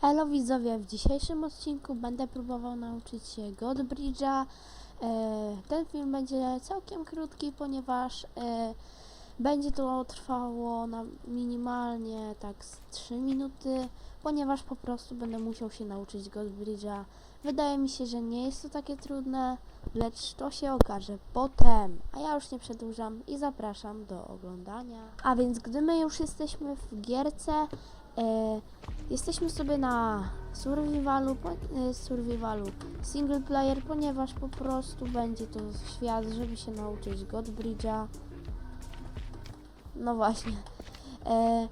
Hello widzowie, w dzisiejszym odcinku będę próbował nauczyć się Godbridge'a. E, ten film będzie całkiem krótki, ponieważ e, będzie to trwało na minimalnie tak z 3 minuty, ponieważ po prostu będę musiał się nauczyć Godbridge'a. Wydaje mi się, że nie jest to takie trudne, lecz to się okaże potem. A ja już nie przedłużam i zapraszam do oglądania. A więc gdy my już jesteśmy w gierce, Jesteśmy sobie na survivalu, e, survivalu single player, ponieważ po prostu będzie to świat, żeby się nauczyć Godbridge'a. No właśnie. E,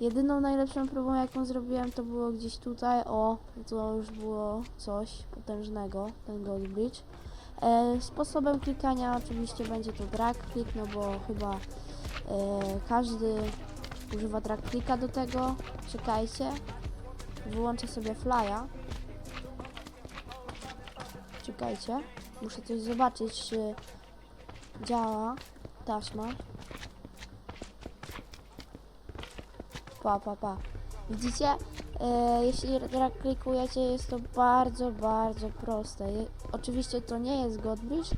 jedyną najlepszą próbą jaką zrobiłem to było gdzieś tutaj, o, to już było coś potężnego, ten Godbridge. E, sposobem klikania oczywiście będzie to drag click, no bo chyba e, każdy używa drag do tego. Czekajcie. Wyłączę sobie flya. Czekajcie. Muszę coś zobaczyć, czy działa taśma. Pa, pa, pa. Widzicie? E, jeśli klikujecie, jest to bardzo, bardzo proste. Je, oczywiście to nie jest Godbridge,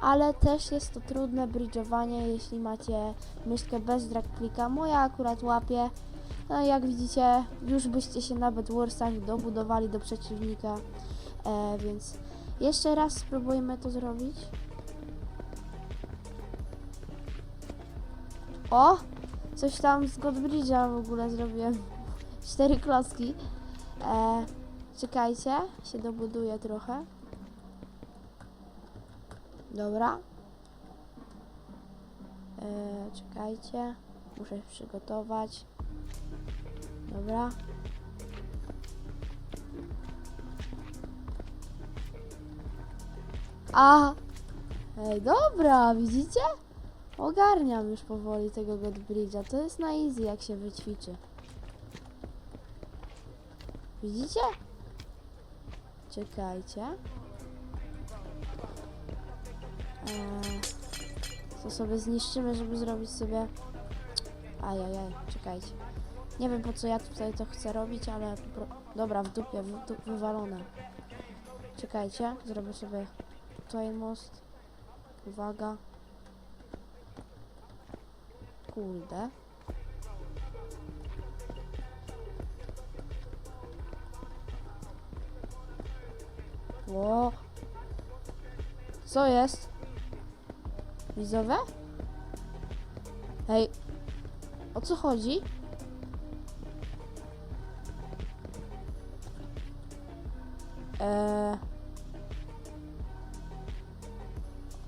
ale też jest to trudne bridge'owanie, jeśli macie myszkę bez drag clicka. Moja akurat łapie. No jak widzicie, już byście się na Bedwarsach dobudowali do przeciwnika. E, więc jeszcze raz spróbujmy to zrobić. O! Coś tam z Godbridge'a w ogóle zrobiłem. Cztery klocki. E, czekajcie, się dobuduję trochę. Dobra. E, czekajcie. Muszę się przygotować. Dobra. A! Ej, dobra, widzicie? Ogarniam już powoli tego Godbridge'a. To jest na easy, jak się wyćwiczy. Widzicie? Czekajcie. Eee, to sobie zniszczymy, żeby zrobić sobie... Ajajaj, czekajcie. Nie wiem po co ja tutaj to chcę robić, ale... Dobra, w dupie, w du... wywalone. Czekajcie, zrobię sobie tutaj most. Uwaga. Kurde. Ło. Co jest? Widzowe? Ej. O co chodzi? Eee.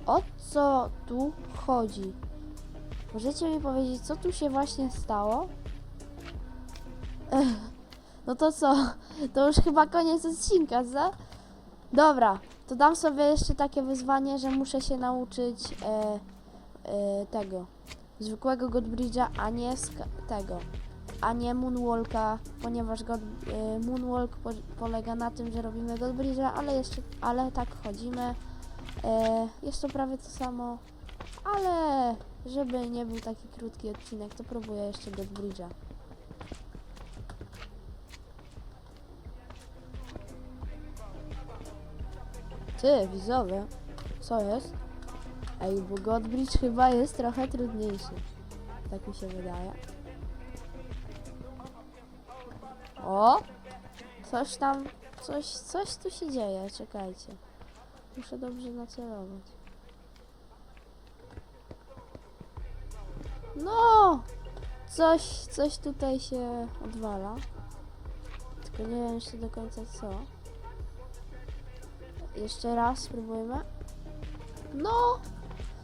O co tu chodzi? Możecie mi powiedzieć, co tu się właśnie stało? Ech, no to co? To już chyba koniec odcinka, co? Dobra, to dam sobie jeszcze takie wyzwanie, że muszę się nauczyć e, e, tego zwykłego Godbridge'a, a nie tego, a nie Moonwalka, ponieważ God, e, Moonwalk po, polega na tym, że robimy Godbridge'a, ale jeszcze, ale tak chodzimy. E, jest to prawie to samo, ale żeby nie był taki krótki odcinek, to próbuję jeszcze Godbridge'a. Ty, widzowie, co jest? Ej, bo Godbridge chyba jest trochę trudniejszy. Tak mi się wydaje. O! Coś tam, coś, coś tu się dzieje, czekajcie. Muszę dobrze nacelować. No! Coś, coś tutaj się odwala. Tylko nie wiem jeszcze do końca co. Jeszcze raz spróbujmy. No!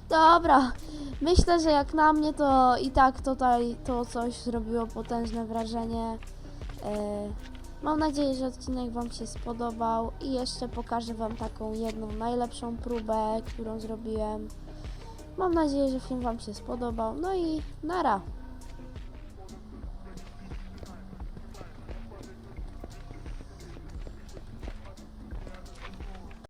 Dobra. Myślę, że jak na mnie to i tak tutaj to coś zrobiło potężne wrażenie. E, mam nadzieję, że odcinek Wam się spodobał i jeszcze pokażę Wam taką jedną najlepszą próbę, którą zrobiłem. Mam nadzieję, że film Wam się spodobał. No i nara.